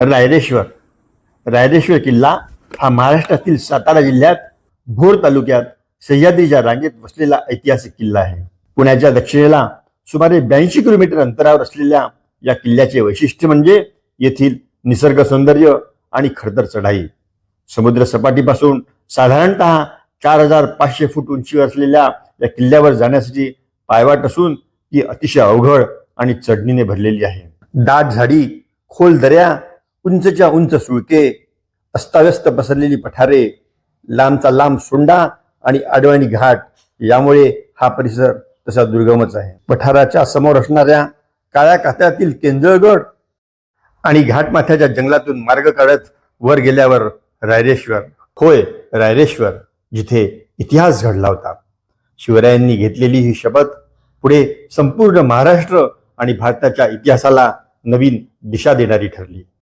रायरेश्वर रायरेश्वर किल्ला हा महाराष्ट्रातील सातारा जिल्ह्यात भोर तालुक्यात सह्याद्रीच्या रांगेत वसलेला ऐतिहासिक किल्ला आहे. पुण्याच्या दक्षिणेला सुमारे ब्याऐंशी किलोमीटर अंतरावर असलेल्या या किल्ल्याचे वैशिष्ट्य म्हणजे येथील निसर्ग सौंदर्य आणि खडतर चढाई. समुद्र सपाटीपासून साधारणतः चार हजार पाचशे फूट उंचीवर असलेल्या या किल्ल्यावर जाण्यासाठी पायवाट असून ती अतिशय अवघड आणि चढणीने भरलेली आहे. दाट झाडी खोल दऱ्या उंचच्या उंच सुळके अस्ताव्यस्त पसरलेली पठारे लांबचा लांब सोंडा आणि आडवाणी घाट यामुळे हा परिसर तसा दुर्गमच आहे. पठाराच्या समोर असणाऱ्या काळ्या कात्यातील केंजळगड आणि घाटमाथ्याच्या जंगलातून मार्ग काढत वर गेल्यावर रायरेश्वर. होय रायरेश्वर जिथे इतिहास घडला होता. शिवरायांनी घेतलेली ही शपथ पुढे संपूर्ण महाराष्ट्र आणि भारताच्या इतिहासाला नवीन दिशा देणारी ठरली.